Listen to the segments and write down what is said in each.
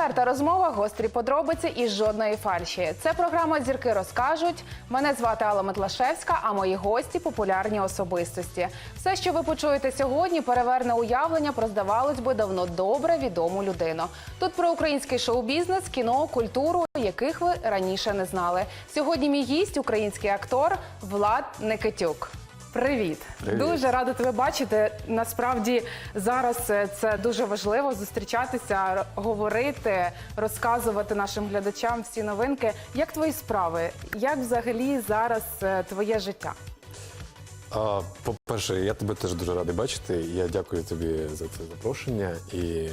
Відверта розмова, гострі подробиці і жодної фальші. Це програма Зірки розкажуть. Мене звати Алла Метлашевська, а мої гості популярні особистості. Все, що ви почуєте сьогодні, переверне уявлення про здавалось би давно добре відому людину. Тут про український шоу-бізнес, кіно, культуру, яких ви раніше не знали. Сьогодні мій гість український актор Влад Никитюк. Привіт. Привіт. дуже рада тебе бачити. Насправді зараз е, це дуже важливо зустрічатися, говорити, розказувати нашим глядачам всі новинки. Як твої справи? Як взагалі зараз е, твоє життя? А, По-перше, я тебе теж дуже радий бачити. Я дякую тобі за це запрошення і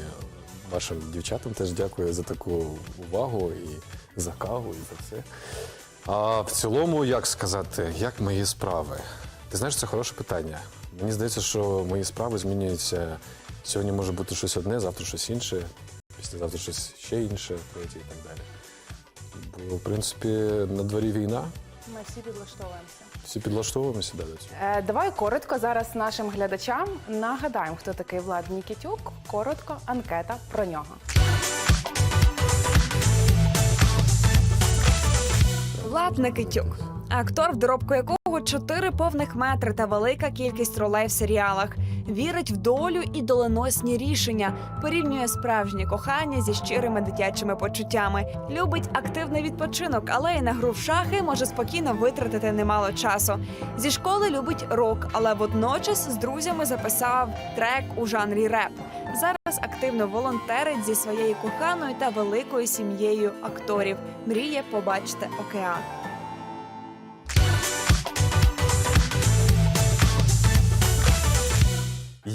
вашим дівчатам теж дякую за таку увагу і за каву, і за все. А в цілому, як сказати, як мої справи? Ти знаєш, це хороше питання. Мені здається, що мої справи змінюються. Сьогодні може бути щось одне, завтра щось інше, післязавтра щось ще інше, третє і так далі. Бо, в принципі, на дворі війна, Ми всі підлаштовуємося. всі підлаштовуємося да, до цього. Е, давай коротко зараз нашим глядачам нагадаємо, хто такий Влад Нікітюк. Коротко анкета про нього. Влад Никитюк, актор, в доробку якого чотири повних метри та велика кількість ролей в серіалах. Вірить в долю і доленосні рішення, порівнює справжнє кохання зі щирими дитячими почуттями. Любить активний відпочинок, але і на гру в шахи може спокійно витратити немало часу. Зі школи любить рок, але водночас з друзями записав трек у жанрі реп. Зараз активно волонтерить зі своєю коханою та великою сім'єю акторів. Мріє побачити океан.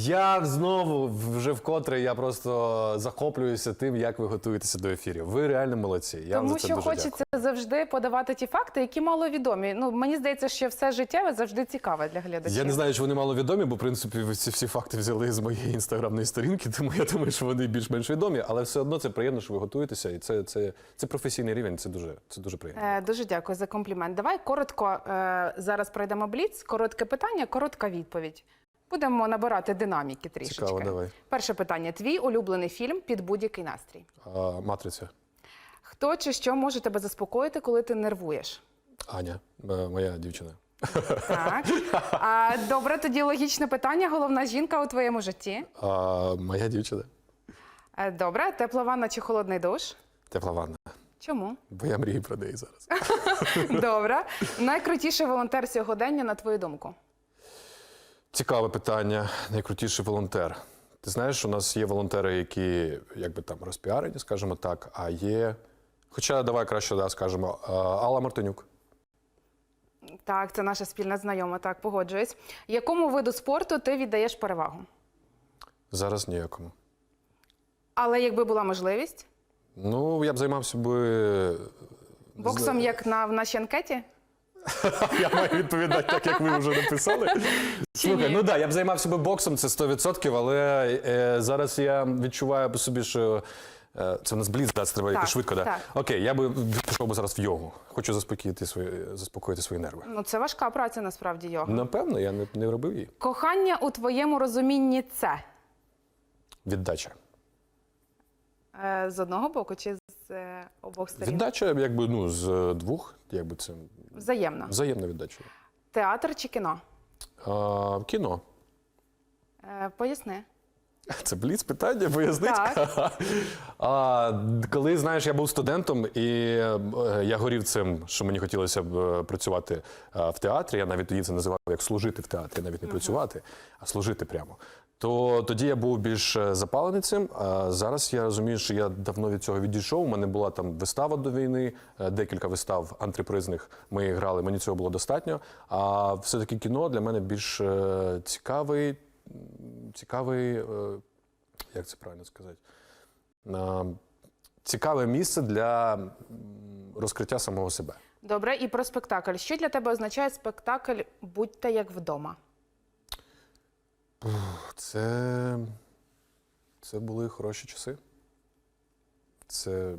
Я знову вже вкотре я просто захоплююся тим, як ви готуєтеся до ефірів. Ви реально молодці. Я вам Тому за це що дуже хочеться дякую. завжди подавати ті факти, які маловідомі. Ну мені здається, що все життєве завжди цікаве для глядачів. Я не знаю, чи вони маловідомі, бо в принципі ви ці всі факти взяли з моєї інстаграмної сторінки, тому я думаю, що вони більш-менш відомі, але все одно це приємно, що ви готуєтеся, і це, це, це професійний рівень. Це дуже це дуже приємно. Е, Дуже дякую за комплімент. Давай коротко е, зараз пройдемо бліц. Коротке питання, коротка відповідь. Будемо набирати динаміки трішечки. Цікаво, давай. Перше питання: твій улюблений фільм під будь-який настрій. А, матриця. Хто чи що може тебе заспокоїти, коли ти нервуєш? Аня, е, моя дівчина. Так. А, добре, тоді логічне питання. Головна жінка у твоєму житті. А, моя дівчина. Е, Добре, тепла ванна чи холодний душ? Тепла ванна. Чому? Бо я мрію про неї зараз. Добре. Найкрутіший волонтер сьогодення, на твою думку. Цікаве питання. Найкрутіший волонтер. Ти знаєш, у нас є волонтери, які якби там розпіарені, скажімо так, а є. Хоча давай краще да, скажемо, Алла Мартинюк. Так, це наша спільна знайома. Так, погоджуюсь. Якому виду спорту ти віддаєш перевагу? Зараз ніякому. Але якби була можливість, Ну, я б займався би. боксом, як на в нашій анкеті? Я маю відповідати так, як ви вже написали. Слухай, ну так, да, я б займався би боксом, це 100%, але е, зараз я відчуваю по собі, що. е, Це у нас бліц, да, це треба Так, швидко. Да? так. Окей, я би пішов би зараз в йогу. Хочу заспокоїти свої, заспокоїти свої нерви. Ну, це важка праця насправді йога. Напевно, я не, не робив її. Кохання у твоєму розумінні це Віддача. е, з одного боку чи з обох сторін? Віддача, якби ну, з е, двох, якби це взаємна. взаємна віддача. Театр чи кіно? А, кіно. Е, поясни. Це бліц питання, пояснить. А, коли знаєш, я був студентом, і е, я горів цим, що мені хотілося б е, працювати е, в театрі. Я навіть тоді це називав як служити в театрі, навіть не працювати, а служити прямо. То тоді я був більш запалений цим. А зараз я розумію, що я давно від цього відійшов. У мене була там вистава до війни, декілька вистав антрепризних ми грали. Мені цього було достатньо. А все-таки кіно для мене більш цікавий, цікавий, е, як це правильно сказати? Цікаве місце для розкриття самого себе. Добре, і про спектакль. Що для тебе означає спектакль Будьте як вдома? Це, це були хороші часи. Це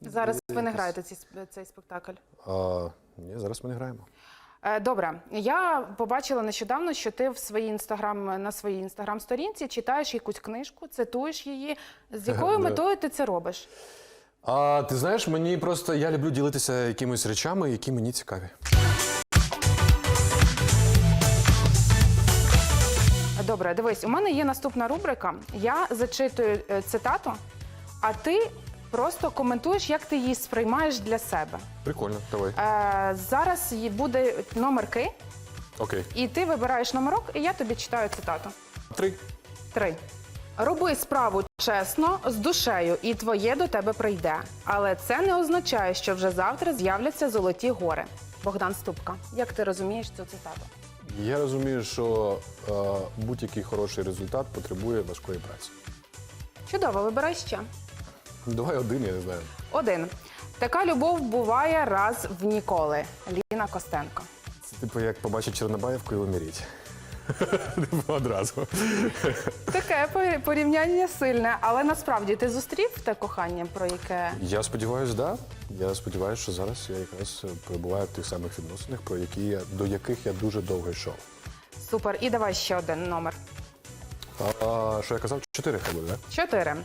Зараз ви не граєте ці- цей спектакль. а, ні, зараз ми не граємо. Е, Добре, я побачила нещодавно, що ти в своїй інстаграм на своїй інстаграм-сторінці читаєш якусь книжку, цитуєш її. З якою метою ти це робиш? А ти знаєш, мені просто я люблю ділитися якимись речами, які мені цікаві. Добре, дивись, у мене є наступна рубрика. Я зачитую е, цитату, а ти просто коментуєш, як ти її сприймаєш для себе. Прикольно, давай. Е, зараз буде номерки, Окей. і ти вибираєш номерок, і я тобі читаю цитату. Три. Три. Роби справу чесно, з душею, і твоє до тебе прийде. Але це не означає, що вже завтра з'являться золоті гори. Богдан Ступка, як ти розумієш цю цитату? Я розумію, що е, будь-який хороший результат потребує важкої праці. Чудово, вибирай ще. Давай один, я не знаю. Один. Така любов буває раз в ніколи. Ліна Костенко. Це типу як побачить Чорнобаївку і уміріть. Типу одразу. Таке порівняння сильне, але насправді ти зустрів те кохання, про яке Я сподіваюся, да. Я сподіваюся, що зараз я якраз перебуваю в тих самих відносинах, про які я до яких я дуже довго йшов. супер. І давай ще один номер. А що я казав? Чотири хай буде, да? Чотири.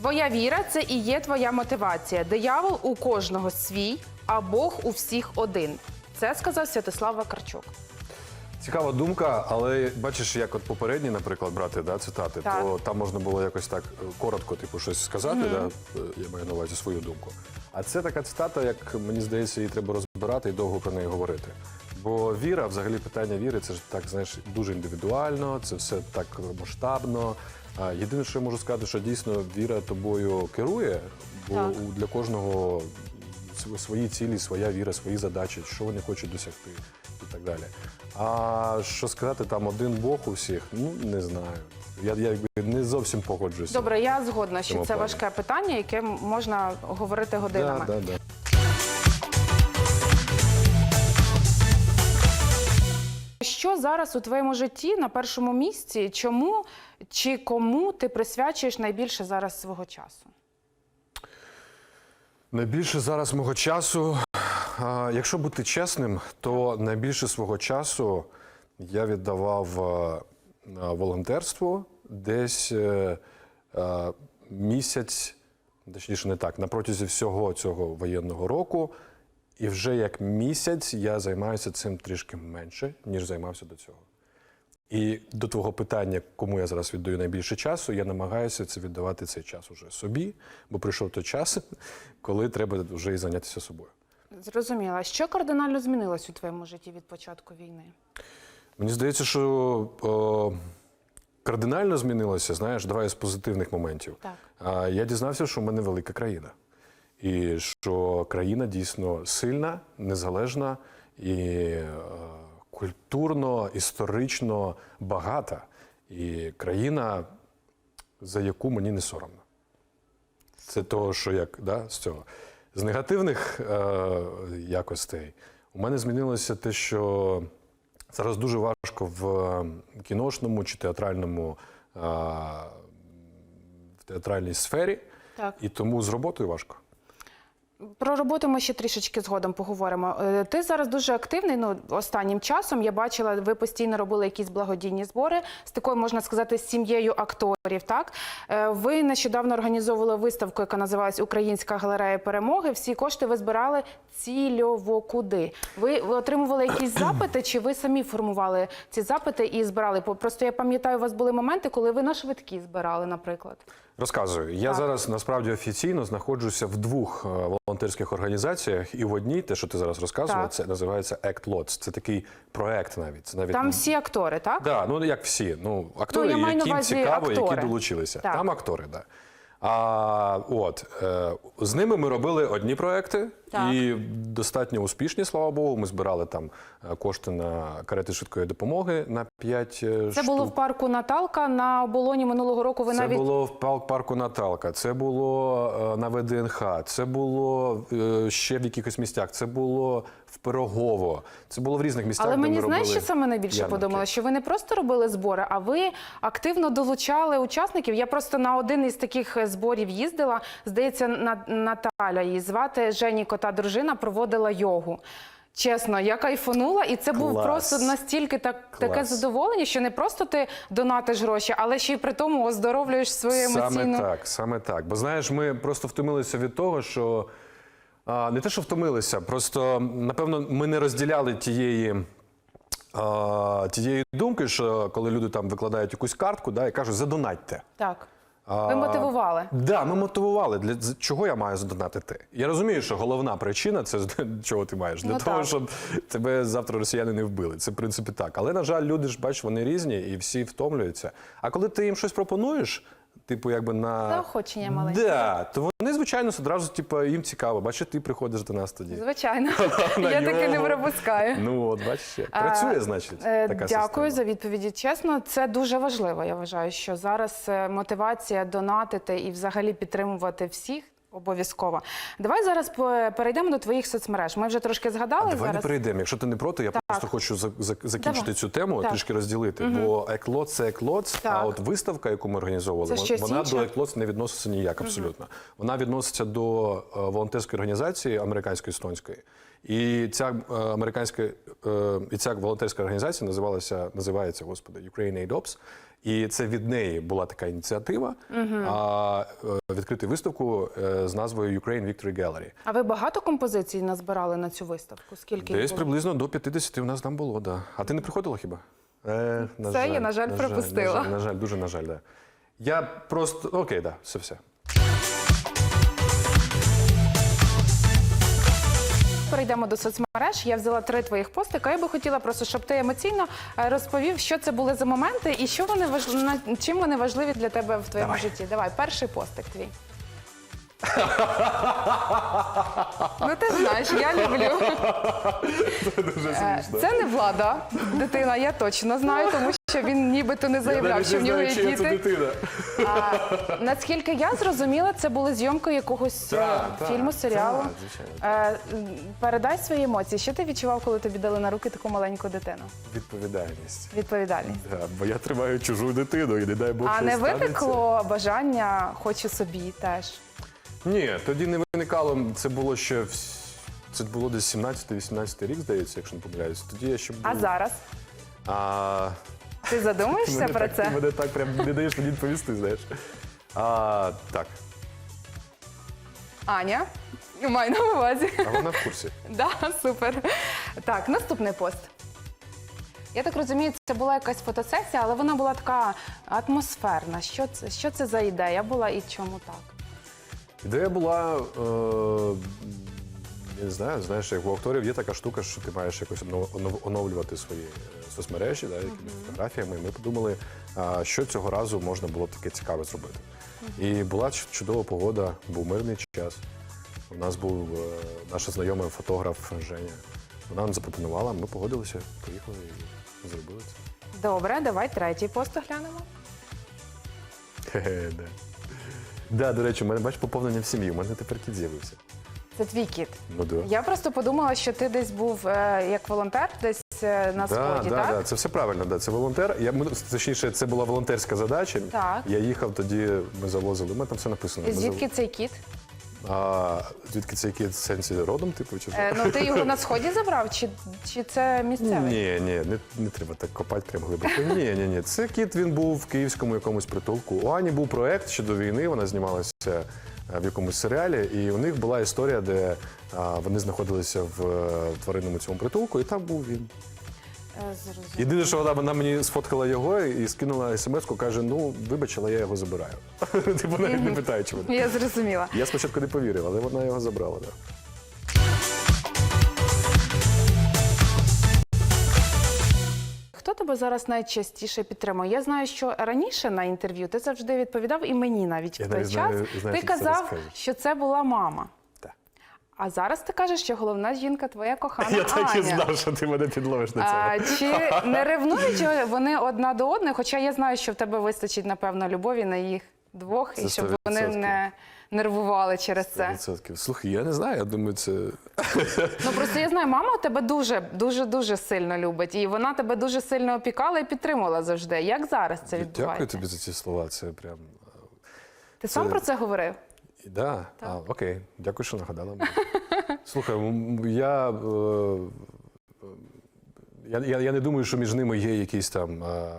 Твоя віра це і є твоя мотивація. Диявол у кожного свій, а Бог у всіх один. Це сказав Святослав Вакарчук. Цікава думка, але бачиш, як от попередні, наприклад, брати да, цитати, Так. то там можна було якось так е, коротко, типу, щось сказати, да, е, я маю на увазі свою думку. А це така цитата, як мені здається, її треба розбирати і довго про неї говорити. Бо віра, взагалі, питання віри, це ж так, знаєш, дуже індивідуально, це все так масштабно. Єдине, що я можу сказати, що дійсно віра тобою керує, бо Так. для кожного свої цілі, своя віра, свої задачі, що вони хочуть досягти і так далі. А що сказати, там один Бог у всіх, ну не знаю. Я, я не зовсім погоджуюся. Добре, я згодна, що це плані. важке питання, яке можна говорити годинами. Да, да, да. Що зараз у твоєму житті на першому місці? Чому чи кому ти присвячуєш найбільше зараз свого часу? Найбільше зараз мого часу, якщо бути чесним, то найбільше свого часу я віддавав волонтерству десь е, місяць, точніше не так, на протязі всього цього воєнного року. І вже як місяць я займаюся цим трішки менше, ніж займався до цього. І до твого питання, кому я зараз віддаю найбільше часу, я намагаюся це віддавати цей час уже собі, бо прийшов той час, коли треба вже і зайнятися собою. Зрозуміла, що кардинально змінилось у твоєму житті від початку війни? Мені здається, що о, кардинально змінилося, знаєш, давай з позитивних моментів. Так. А, я дізнався, що в мене велика країна. І що країна дійсно сильна, незалежна і е, культурно, історично багата. І країна, за яку мені не соромно. Це того, що як да, з цього. З негативних е, якостей у мене змінилося те, що зараз дуже важко в е, кіношному чи театральному е, в театральній сфері, Так. і тому з роботою важко. Про роботу ми ще трішечки згодом поговоримо. Е, Ти зараз дуже активний. Ну останнім часом я бачила, ви постійно робили якісь благодійні збори з такою, можна сказати, з сім'єю акторів. Так Е, ви нещодавно організовували виставку, яка називалась Українська галерея перемоги. Всі кошти ви збирали цільово куди. Ви, отримували якісь запити, чи ви самі формували ці запити і збирали? Просто я пам'ятаю, у вас були моменти, коли ви на швидкі збирали, наприклад. Розказую. Я зараз насправді офіційно знаходжуся в двох е, волонтерських організаціях, і в одній, те, що ти зараз розказував, Так. це називається Act Lots. Це такий проект навіть. Це навіть Там всі актори, так? Да, ну як всі. Ну, актори, ну, яким цікаво, актори. які долучилися. Так. Там актори, так. Да. А от е, з ними ми робили одні проекти, Так. і достатньо успішні, слава Богу. Ми збирали там е, кошти на карети швидкої допомоги на 5 Це штук. було в парку Наталка на оболоні минулого року. Ви Це навіть було в парку Наталка, це було е, на ВДНХ, це було е, ще в якихось місцях, це було в Пирогово, це було в різних місцях. Але де мені ми знаєш, що саме найбільше ярмарки. подумала? Що ви не просто робили збори, а ви активно долучали учасників. Я просто на один із таких е, зборів їздила. Здається, Наталя її звати Жені Кота дружина проводила йогу. Чесно, я кайфанула, і це був просто настільки так, таке задоволення, що не просто ти донатиш гроші, але ще й при тому оздоровлюєш свою емоційну. Саме так, саме так. Бо знаєш, ми просто втомилися від того, що не те, що втомилися, просто напевно ми не розділяли тієї. Тієї думки, що коли люди там викладають якусь картку, да, і кажуть, задонатьте. Так. Ви мотивували. Да, ми мотивували. Для чого я маю задонатити? Я розумію, що головна причина це чого ти маєш? Для Ну, того, так. щоб тебе завтра росіяни не вбили. Це в принципі так. Але на жаль, люди ж бачиш, вони різні і всі втомлюються. А коли ти їм щось пропонуєш, типу, якби на Заохочення маленьке. Да, то вони звичайно одразу, типу, їм цікаво. Бачиш, ти приходиш до нас тоді. Звичайно, я таке не пропускаю. Ну от бачиш, працює, значить. Е, така Дякую система. за відповіді. Чесно, це дуже важливо. Я вважаю, що зараз е, мотивація донатити і взагалі підтримувати всіх. Обов'язково. Давай зараз перейдемо до твоїх соцмереж. Ми вже трошки згадали А давай не перейдемо. Якщо ти не проти, я просто хочу за- за- закінчити Давай. цю тему, Так. трішки розділити. Бо еклот це еклот, а от виставка, яку ми організовували, Це вона інше? до еклот не відноситься ніяк абсолютно. Вона відноситься до е, волонтерської організації американської естонської. І ця е, американська е, і ця волонтерська організація називалася називається господи Ukraine Aid Ops. І це від неї була така ініціатива а, е, відкрити виставку е, з назвою Ukraine Victory Gallery. А ви багато композицій назбирали на цю виставку? Скільки Десь приблизно до 50 у нас там було, да. А ти не приходила хіба? Е, на Це я, на жаль, пропустила. На жаль, на жаль, дуже на жаль, да. Я просто. Окей, да, все все. Перейдемо до соцмереж. Я взяла три твоїх постика. Я би хотіла просто, щоб ти емоційно е, розповів, що це були за моменти і що вони важ... чим вони важливі для тебе в твоєму Давай. житті. Давай, перший постик твій. ну ти знаєш, я люблю. Е, Це не влада, дитина, я точно знаю, тому що він нібито не заявляв, що в нього є діти. дитина. А, наскільки я зрозуміла, це були зйомки якогось е, Так, так, фільму, серіалу. так, звичайно. Е, м, Передай свої емоції. Що ти відчував, коли тобі дали на руки таку маленьку дитину? Відповідальність. Відповідальність. Да, бо я тримаю чужу дитину і не дай Бог А щось не станеться. виникло бажання хочу собі теж. Ні, тоді не виникало. Це було ще в... це було десь 17-18 рік, здається, якщо не помиляюсь. Тоді я ще був. А зараз А... ти задумаєшся мене про так, Ти це? мене так прям не даєш мені відповісти, знаєш. А, так, Аня, май на увазі. а вона в курсі. Да, супер. Так, наступний пост. Я так розумію, це була якась фотосесія, але вона була така атмосферна. Що це, що це за ідея була і чому так? Ідея була, е, я не знаю, знаєш, як у акторів є така штука, що ти маєш якось онов- онов- оновлювати свої е, соцмережі, да, якимись фотографіями. І ми подумали, а, що цього разу можна було таке цікаве зробити. І була ч- чудова погода, був мирний час. У нас був е, наша знайома фотограф Женя. Вона нам запропонувала, ми погодилися, поїхали і зробили це. Добре, давай третій пост глянемо. Хе-хе, да. Да, до речі, у мене бач поповнення в сім'ї. У мене тепер кіт з'явився. Це твій кіт. Ну да. Я просто подумала, що ти десь був е, як волонтер, десь е, на сході, да, так? да, це все правильно. Да. Це волонтер. Я ну, точніше, це була волонтерська задача. Так. Я їхав тоді, ми завозили. Мене там все написано. І Ми Звідки цей кіт? А, звідки цей кіт в сенсі родом, типу, чи що? Е, ну ти його на сході забрав, чи, чи це місцевий? Ні, ні, не, не треба так копати прям глибоко. Ні, ні, ні. Це кіт він був в київському якомусь притулку. У Ані був проект ще до війни. Вона знімалася в якомусь серіалі, і у них була історія, де а, вони знаходилися в е, тваринному цьому притулку, і там був він. Е, зрозуміло. Єдине, що вона, вона мені сфоткала його і скинула смс-ку, каже: ну, вибач, але я його забираю. Типу навіть не питає, мене. Я зрозуміла. Я спочатку не повірив, але вона його забрала. Да. Тебе зараз найчастіше підтримує? Я знаю, що раніше на інтерв'ю ти завжди відповідав і мені навіть Я в той час. знаю- знаю, ти казав, що це була мама. Так. А зараз ти кажеш, що головна жінка твоя кохана Я так і знав, що ти мене підловиш на цьому. А, чи не ревнують вони одна до одної? Хоча я знаю, що в тебе вистачить, напевно, любові на їх двох, і щоб вони не нервували через це. Відсотків. Слухай, я не знаю, я думаю, це. Ну просто я знаю, мама тебе дуже, дуже, дуже сильно любить, і вона тебе дуже сильно опікала і підтримувала завжди. Як зараз це відбувається? Дякую тобі за ці слова. Це прям. Ти сам про це говорив? Да. А, окей, дякую, що нагадала. мені. Слухай, я, е, я, я, я не думаю, що між ними є якісь там е,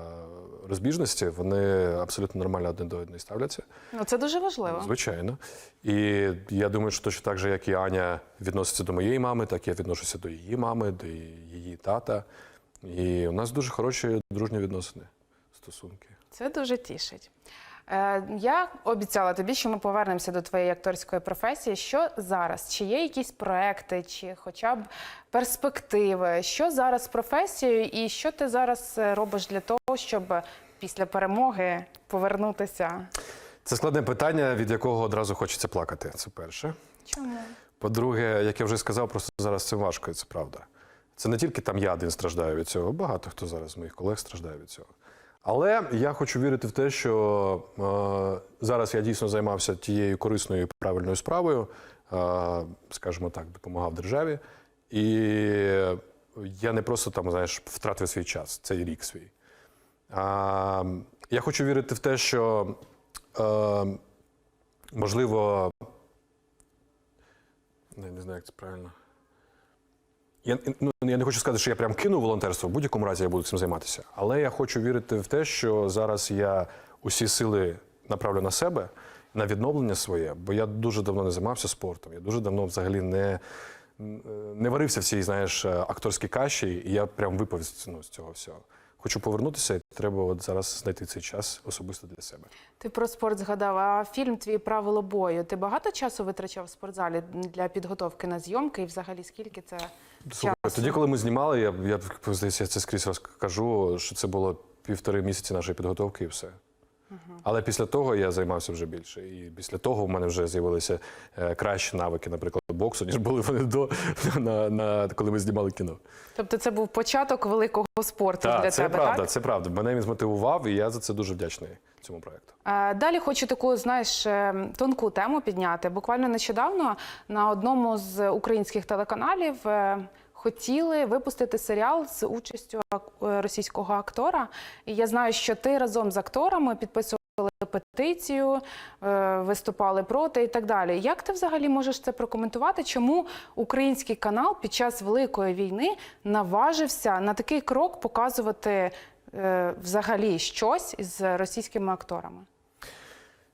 розбіжності. Вони абсолютно нормально один до одної ставляться. Ну це дуже важливо. Звичайно. І я думаю, що точно так же, як і Аня відноситься до моєї мами, так я відношуся до її мами, до її тата. І у нас дуже хороші дружні відносини, стосунки. Це дуже тішить. Е, Я обіцяла тобі, що ми повернемося до твоєї акторської професії. Що зараз? Чи є якісь проекти, чи хоча б перспективи? Що зараз з професією, і що ти зараз е, робиш для того, щоб після перемоги повернутися? Це складне питання, від якого одразу хочеться плакати. Це перше. Чому? По-друге, як я вже сказав, просто зараз це важко, і це правда. Це не тільки там я один страждаю від цього, багато хто зараз з моїх колег страждає від цього. Але я хочу вірити в те, що е, зараз я дійсно займався тією корисною і правильною справою, е, скажімо так, допомагав державі. І я не просто там, знаєш, втратив свій час, цей рік свій. Я хочу вірити в те, що е, можливо, не, не знаю, як це правильно. Я, ну, я не хочу сказати, що я прям кину волонтерство, в будь-якому разі я буду цим займатися. Але я хочу вірити в те, що зараз я усі сили направлю на себе, на відновлення своє, бо я дуже давно не займався спортом. Я дуже давно взагалі не, не варився в цій, знаєш, акторській каші, і я прям випав ну, з цього всього. Хочу повернутися, і треба от зараз знайти цей час особисто для себе. Ти про спорт згадав, а фільм твій правило бою. Ти багато часу витрачав в спортзалі для підготовки на зйомки, і взагалі скільки це Слухай, часу? тоді, коли ми знімали, я, я здається, я це скрізь розкажу, що це було півтори місяці нашої підготовки і все. Але після того я займався вже більше. І після того в мене вже з'явилися е, кращі навики, наприклад, боксу, ніж були вони до на, на коли ми знімали кіно. Тобто це був початок великого спорту для Так, це тебе, правда, так? це правда. Мене він змотивував, і я за це дуже вдячний цьому проекту. Далі хочу таку, знаєш, е, тонку тему підняти. Буквально нещодавно на одному з українських телеканалів е, хотіли випустити серіал з участю е, російського актора. І я знаю, що ти разом з акторами підписували петицію, е, виступали проти і так далі. Як ти взагалі можеш це прокоментувати? Чому український канал під час великої війни наважився на такий крок показувати е, взагалі щось із російськими акторами?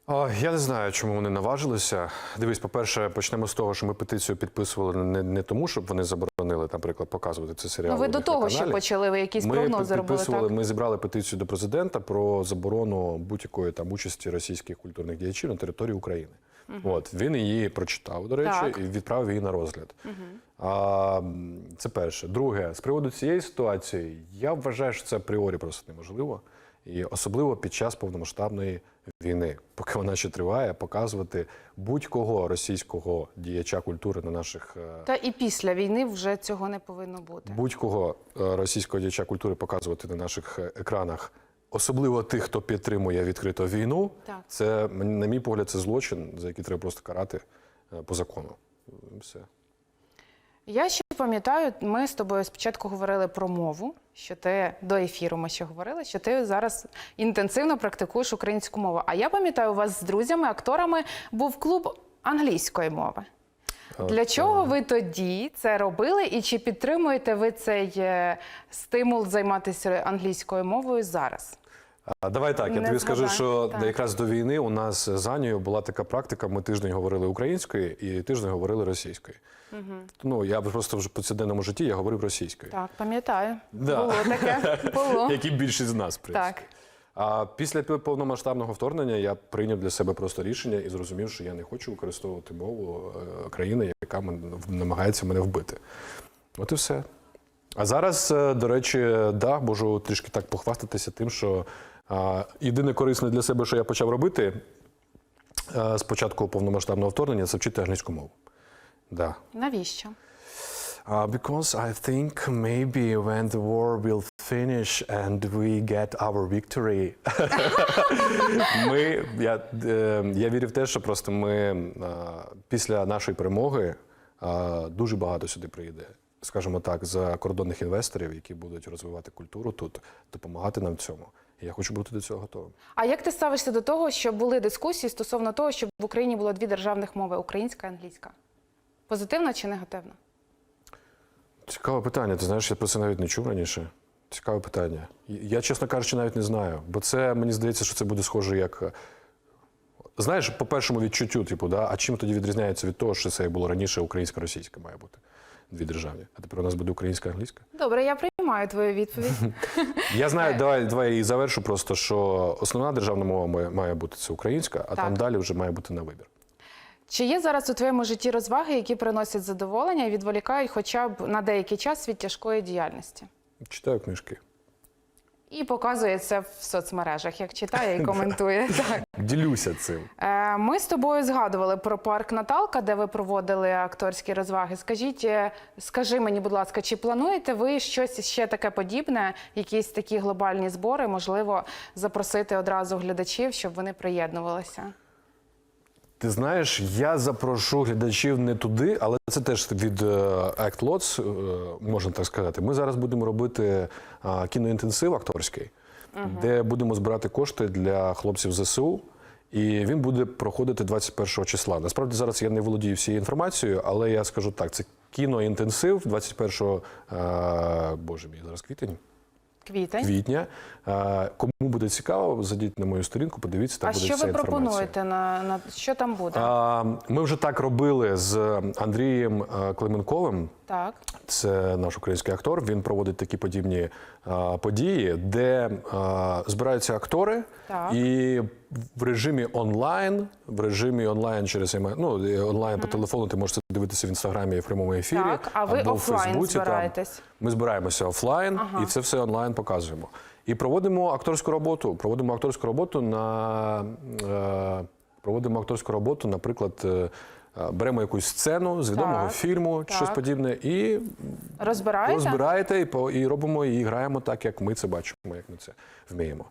Я не знаю, чому вони наважилися. Дивись, по-перше, почнемо з того, що ми петицію підписували не, не тому, щоб вони заборонили, наприклад, показувати цей серіал. Ну, ви до того ще почали, ви якісь Ми прогнози робили, так? ми зібрали петицію до президента про заборону будь-якої там участі російських культурних діячів на території України. От він її прочитав, до речі, Так. і відправив її на розгляд. А, це перше. Друге, з приводу цієї ситуації, я вважаю, що це апріорі просто неможливо. І особливо під час повномасштабної війни, поки вона ще триває, показувати будь-кого російського діяча культури на наших е, Та і після війни вже цього не повинно бути. будь-кого е, російського діяча культури показувати на наших е, екранах, особливо тих, хто підтримує відкрито війну, Так. це на мій погляд, це злочин, за який треба просто карати по закону. Все. Я ще пам'ятаю, ми з тобою спочатку говорили про мову, що ти до ефіру ми ще говорили, що ти зараз інтенсивно практикуєш українську мову. А я пам'ятаю, у вас з друзями, акторами був клуб англійської мови. Для чого ви тоді це робили, і чи підтримуєте ви цей е, стимул займатися англійською мовою зараз? Давай так, я Не тобі скажу, що Так. якраз до війни у нас з Анією була така практика: ми тиждень говорили українською і тиждень говорили російською. Ну я просто вже в повсякденному житті я говорив російською. Так, пам'ятаю. Да. Було таке. Було. Як і більшість з нас, в. Так. А після повномасштабного вторгнення я прийняв для себе просто рішення і зрозумів, що я не хочу використовувати мову е, країни, яка намагається мене вбити. От і все. А зараз, е, до речі, да, можу трішки так похвастатися тим, що а, єдине корисне для себе, що я почав робити е, з початку повномасштабного вторгнення, це вчити англійську мову. Да. Навіщо? Uh, because I think maybe when the war will finish and we get our victory, ми, я, е, я вірю в те, що просто ми е, після нашої перемоги е, дуже багато сюди приїде, скажімо так, закордонних інвесторів, які будуть розвивати культуру тут, допомагати нам в цьому. Я хочу бути до цього готовим. А як ти ставишся до того, що були дискусії стосовно того, щоб в Україні було дві державних мови українська і англійська? Позитивно чи негативно? Цікаве питання. Ти знаєш, я про це навіть не чув раніше. Цікаве питання. Я, чесно кажучи, навіть не знаю. Бо це мені здається, що це буде схоже як. е, Знаєш, по першому відчуттю, типу, да? а чим тоді відрізняється від того, що це було раніше українсько-російське має бути. Дві державні. А тепер у нас буде українська-англійська? Добре, я приймаю твою відповідь. Я знаю, давай, давай її завершу просто, що основна державна мова має, має бути це українська, а там далі вже має бути на вибір. Чи є зараз у твоєму житті розваги, які приносять задоволення і відволікають хоча б на деякий час від тяжкої діяльності? Читаю книжки. І показує це в соцмережах, як читає і коментує. Так. Ділюся цим. Е, Ми з тобою згадували про парк Наталка, де ви проводили акторські розваги. Скажіть, е, скажи мені, будь ласка, чи плануєте ви щось ще таке подібне, якісь такі глобальні збори, можливо, запросити одразу глядачів, щоб вони приєднувалися? Ти знаєш, я запрошу глядачів не туди, але це теж від е, Act Lots, е, можна так сказати. Ми зараз будемо робити кіноінтенсив акторський, де будемо збирати кошти для хлопців ЗСУ. І він буде проходити 21 числа. Насправді зараз я не володію всією інформацією, але я скажу так: це кіноінтенсив 21 е, боже мій, зараз квітень. Квітень. Квітня. Е, Кому буде цікаво, зайдіть на мою сторінку, подивіться, там А буде що ви пропонуєте на, на що там буде? А, Ми вже так робили з Андрієм е, Клименковим. Так. Це наш український актор. Він проводить такі подібні а, події, де а, збираються актори, Так. і в режимі онлайн, в режимі онлайн через ем- ну, онлайн по телефону, ти можеш це дивитися в інстаграмі і в прямому ефірі. Так, а ви або в офлайн Фейсбуці, там. Ми збираємося офлайн Ага. і це все онлайн показуємо. І проводимо акторську роботу. Проводимо акторську роботу на е, проводимо акторську роботу, наприклад. Е, Беремо якусь сцену з відомого Так, фільму, так. щось подібне, і Розбираєте? розбираєте і, по- і робимо і граємо так, як ми це бачимо, як ми це вміємо.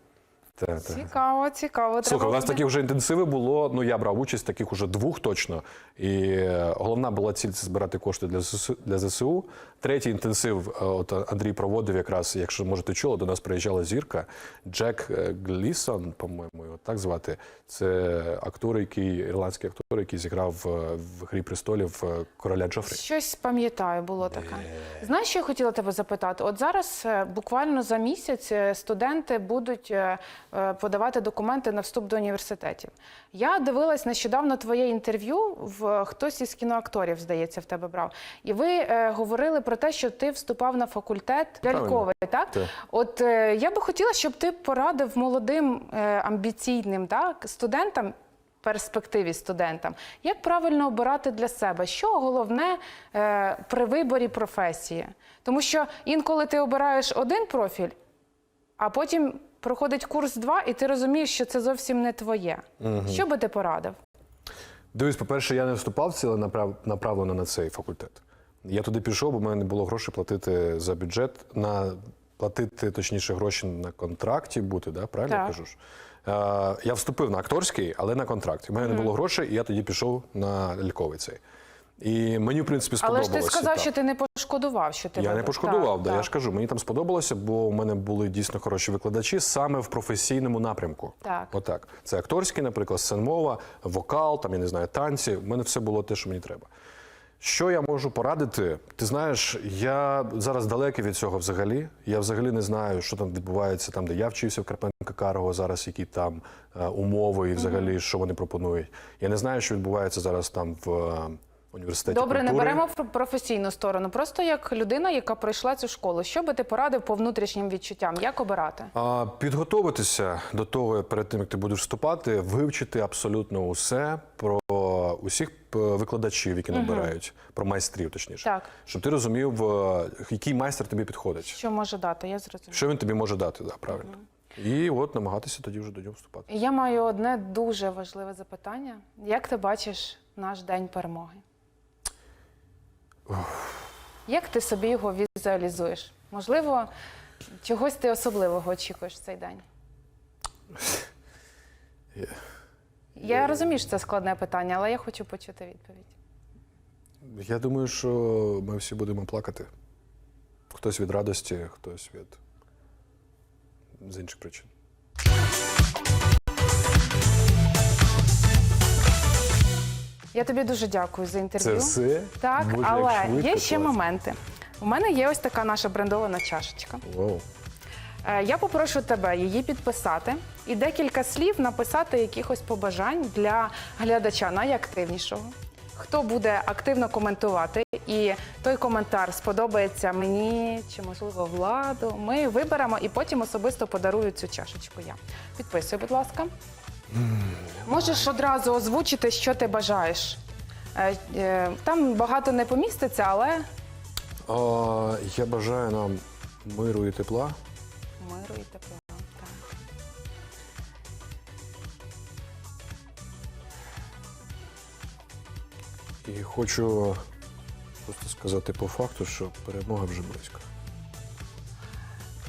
Та, та. Цікаво, цікаво. Слухай, у нас такі вже інтенсиви було. Ну я брав участь таких уже двох точно. І е, головна була ціль це збирати кошти для ЗСУ. Для ЗСУ. Третій інтенсив, е, от Андрій проводив якраз, якщо може ти чула, до нас приїжджала зірка Джек е, Глісон, по-моєму, його так звати. Це актор, який ірландський актор, який зіграв в Грі престолів короля Джофрі. Щось пам'ятаю, було таке. Знаєш, що я хотіла тебе запитати? От зараз буквально за місяць студенти будуть подавати документи на вступ до університетів. Я дивилась нещодавно твоє інтерв'ю в хтось із кіноакторів, здається, в тебе брав. І ви е, говорили про те, що ти вступав на факультет ляльковий, так? Так. От е, я би хотіла, щоб ти порадив молодим е, амбіційним так, студентам. Перспективі студентам, як правильно обирати для себе, що головне е, при виборі професії? Тому що інколи ти обираєш один профіль, а потім проходить курс два, і ти розумієш, що це зовсім не твоє. Що би ти порадив? Дивись, по-перше, я не вступав ціленаправлено на цей факультет. Я туди пішов, бо в мене не було грошей платити за бюджет, на платити точніше гроші на контракті бути, да? правильно Так. кажу? Е, я вступив на акторський, але на контракті. У мене не було грошей, і я тоді пішов на ляльковий цей. І мені, в принципі, Але сподобалося. ж ти сказав, так. що ти не пошкодував, що ти Я не пошкодував, Так, да, я ж кажу, мені там сподобалося, бо у мене були дійсно хороші викладачі саме в професійному напрямку. Так. Отак. Це акторський, наприклад, сценмова, вокал, там, я не знаю, танці. У мене все було те, що мені треба. Що я можу порадити? Ти знаєш, я зараз далекий від цього взагалі. Я взагалі не знаю, що там відбувається там, де я вчився в Карпенка Карого, зараз які там е, умови і взагалі, що вони пропонують. Я не знаю, що відбувається зараз там в е, університеті. Добре, не беремо професійну сторону. Просто як людина, яка пройшла цю школу, що би ти порадив по внутрішнім відчуттям? Як обирати? А, Підготуватися до того, перед тим як ти будеш вступати, вивчити абсолютно усе про усіх викладачів, які набирають, про майстрів, точніше, Так. щоб ти розумів, е, який майстер тобі підходить, Що може дати? Я зрозуміла. що він тобі може дати, да, правильно. І от намагатися тоді вже до нього вступати. Я маю одне дуже важливе запитання. Як ти бачиш наш день перемоги? Як ти собі його візуалізуєш? Можливо, чогось ти особливого очікуєш в цей день? Я розумію, що це складне питання, але я хочу почути відповідь. Я думаю, що ми всі будемо плакати. Хтось від радості, хтось від з інших причин. Я тобі дуже дякую за Це інтерв'ю. все? Так, Боже, як але швидко, є ще клас. моменти. У мене є ось така наша брендована чашечка. Вау. Е, Я попрошу тебе її підписати і декілька слів написати якихось побажань для глядача найактивнішого. Хто буде активно коментувати, і той коментар сподобається мені чи можливо владу. Ми виберемо і потім особисто подарую цю чашечку. Я підписуй, будь ласка. Можеш одразу озвучити, що ти бажаєш. Е, е, Там багато не поміститься, але А, я бажаю нам миру і тепла. миру і тепла. Так. І хочу просто сказати по факту, що перемога вже близько.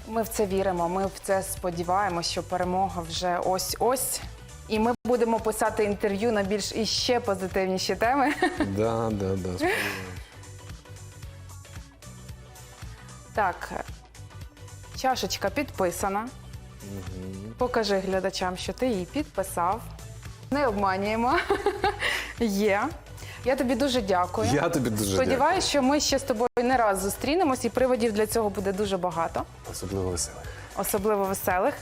Ми в це віримо, ми в це сподіваємося, що перемога вже ось-ось. І ми будемо писати інтерв'ю на більш іще позитивніші теми. Да, да, да, сподіваюся. Так, чашечка підписана. Покажи глядачам, що ти її підписав. Не обманюємо. Є. Я тобі дуже дякую. Я тобі дуже дякую. Сподіваюся, що ми ще з тобою не раз зустрінемось, і приводів для цього буде дуже багато, Особливо веселих. особливо веселих.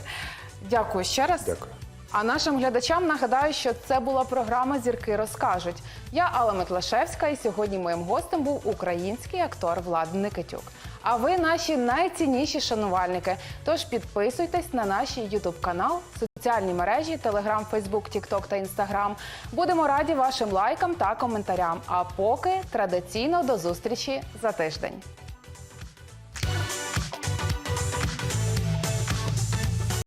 Дякую ще раз. Дякую. А нашим глядачам нагадаю, що це була програма Зірки розкажуть. Я Алла Метлашевська, і сьогодні моїм гостем був український актор Влад Никитюк. А ви наші найцінніші шанувальники. Тож підписуйтесь на наш ютуб канал, соціальні мережі, Телеграм, Фейсбук, Тікток та Інстаграм. Будемо раді вашим лайкам та коментарям. А поки традиційно до зустрічі за тиждень.